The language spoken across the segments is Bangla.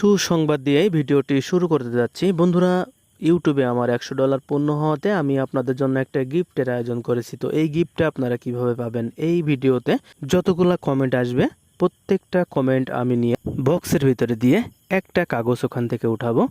সুসংবাদ দিয়েই ভিডিওটি শুরু করতে যাচ্ছি। বন্ধুরা, ইউটিউবে আমার একশো ডলার পণ্য হওয়াতে আমি আপনাদের জন্য একটা গিফটের আয়োজন করেছি। তো এই গিফটটা আপনারা কীভাবে পাবেন এই ভিডিওতে যতগুলো কমেন্ট আসবে, প্রত্যেকটা কমেন্ট আমি নিয়ে বক্সের ভিতরে দিয়ে একটা কাগজ ওখান থেকে উঠাবো।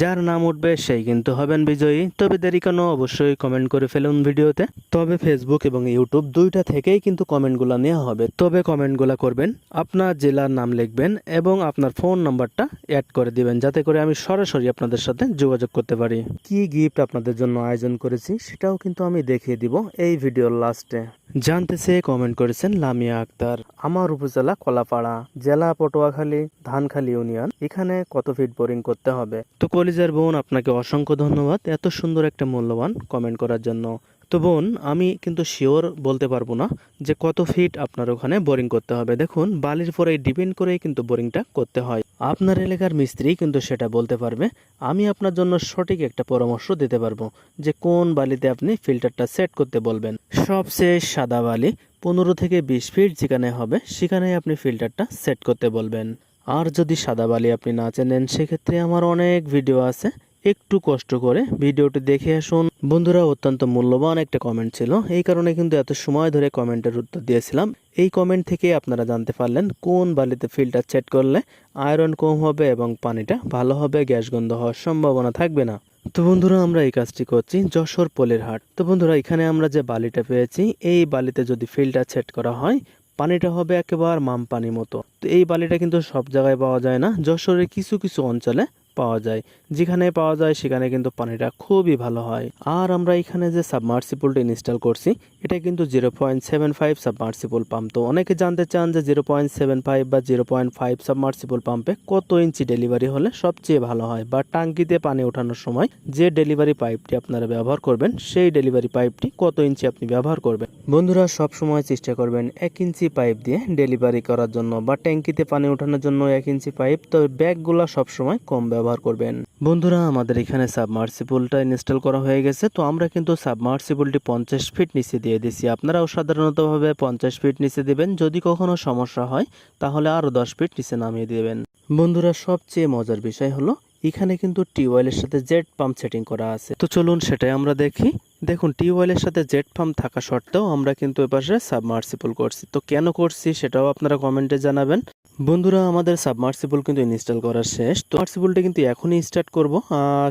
যার নাম উঠবে, সেই কিন্তু হবেন বিজয়ী। তবে দেরি কেন, অবশ্যই কমেন্ট করে ফেলুন ভিডিওতে। তবে ফেসবুক এবং ইউটিউব দুইটা থেকেই কিন্তু কমেন্টগুলো নেওয়া হবে। তবে কমেন্টগুলো করবেন, আপনার জেলার নাম লিখবেন এবং আপনার ফোন নাম্বারটা অ্যাড করে দিবেন, যাতে করে আমি সরাসরি আপনাদের সাথে যোগাযোগ করতে পারি। কি গিফট আপনাদের জন্য আয়োজন করেছি, সেটাও কিন্তু আমি দেখিয়ে দিব এই ভিডিওর লাস্টে জানতে চেয়ে কমেন্ট করেছেন লামিয়া আক্তার। আমার উপজেলা কলাপাড়া, জেলা পটুয়াখালী, ধানখালী ইউনিয়ন। এখানে কত ফিট বোরিং করতে হবে? তো কলিজার বোন, আপনাকে অসংখ্য ধন্যবাদ। এত সুন্দর একটা মূল্যবান কমেন্ট করার জন্য। তো বোন, আমি কিন্তু শিওর বলতে পারব না যে কত ফিট আপনার ওখানে বোরিং করতে হবে। দেখুন, বালির পরে ডিপেন্ড করেই কিন্তু বোরিংটা করতে হয়। আপনার এলাকার মিস্ত্রি কিন্তু সেটা বলতে পারবে। আমি আপনার জন্য সঠিক একটা পরামর্শ দিতে পারব যে কোন বালিতে আপনি ফিল্টারটা সেট করতে বলবেন। সবচেয়ে সাদা বালি, পনেরো থেকে বিশ ফিট যেখানে হবে সেখানে আপনি ফিল্টারটা সেট করতে বলবেন। আর যদি সাদা বালি আপনি না চেনেন, সেক্ষেত্রে আমার অনেক ভিডিও আছে। একটু কষ্ট করে ভিডিওটি দেখে আসুন। বন্ধুরা, অত্যন্ত মূল্যবান একটা কমেন্ট ছিল। এই কারণে কিন্তু এত সময় ধরে কমেন্টের উত্তর দিয়েছিলাম। এই কমেন্ট থেকে আপনারা জানতে পারলেন কোন বালিতে ফিল্টার সেট করলে আয়রন কম হবে এবং পানিটা ভালো হবে, গ্যাস গন্ধ হওয়ার সম্ভাবনা থাকবে না। তো বন্ধুরা, আমরা এই কাজটি করছি যশোর পোলের হাট। তো বন্ধুরা, এখানে আমরা যে বালিটা পেয়েছি, এই বালিতে যদি ফিল্টার সেট করা হয় পানিটা হবে একেবারে মাম পানির মতো। তো এই বালিটা কিন্তু সব জায়গায় পাওয়া যায় না। যশোরের কিছু কিছু অঞ্চলে পাওয়া যায়। যেখানে পাওয়া যায় সেখানে কিন্তু পানিটা খুবই ভালো হয়। আর আমরা এখানে যে সাবমার্সিবলটা ইনস্টল করছি, এটা কিন্তু zero point seven five submersible pump. তো অনেকে জানতে চান যে জিরো পয়েন্ট সেভেন ফাইভ বা জিরো পয়েন্ট ফাইভ সাবমার্সিবল পাম্পে কত ইঞ্চি ডেলিভারি হলে সবচেয়ে ভালো হয় বা টাঙ্কিতে পানি ওঠানোর সময় যে ডেলিভারি পাইপটি আপনারা ব্যবহার করবেন, সেই ডেলিভারি পাইপটি কত ইঞ্চি আপনি ব্যবহার করবেন। বন্ধুরা সব সময় চেষ্টা করবেন এক ইঞ্চি পাইপ দিয়ে ডেলিভারি করার জন্য বা ট্যাঙ্কিতে পানি ওঠানোর জন্য এক ইঞ্চি পাইপ। তো ব্যাগগুলো সবসময় কম ব্যবহার করবেন। বন্ধুরা, আমাদের এখানে সাবমার্সিবলটা ইনস্টল করা হয়ে গেছে, তো আমরা কিন্তু সাবমার্সিবলটি পঞ্চাশ ফিট নিচে দিয়ে দিছি। আপনারাও সাধারণতভাবে পঞ্চাশ ফিট নিচে দিবেন, যদি কখনো সমস্যা হয়, তাহলে আরও দশ ফিট নিচে নামিয়ে দেবেন। বন্ধুরা, সবচেয়ে মজার বিষয় হলো, এখানে কিন্তু টিউবওয়েলের সাথে জেট পাম্প সেটিং করা আছে। তো চলুন সেটাই আমরা দেখি। দেখুন, টিউবওয়েলের সাথে জেট পাম্প থাকা সত্ত্বেও আমরা কিন্তু এপাশে সাবমার্সিবল করছি। তো কেন করছি সেটাও আপনারা কমেন্টে জানাবেন। বন্ধুরা, আমাদের সাবমার্সিবল কিন্তু ইনস্টল করা শেষ। তো সাবমার্সিবলটা কিন্তু এখনই স্টার্ট করব।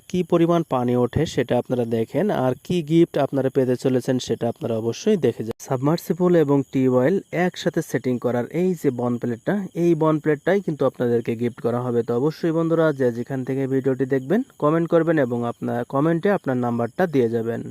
কি পরিমাণ পানি ওঠে সেটা আপনারা দেখেন, আর কি গিফট আপনারা পেতে চলেছেন সেটা আপনারা অবশ্যই দেখে যান। সাবমার্সিবল এবং টিউবওয়েল একসাথে সেটিং করার এই যে বন প্লেটটা এই বন প্লেটটাই কিন্তু আপনাদেরকে গিফট করা হবে। তো অবশ্যই বন্ধুরা, যে যেখান থেকে ভিডিওটি দেখবেন কমেন্ট করবেন এবং আপনার কমেন্টে আপনার নাম্বারটা দিয়ে যাবেন।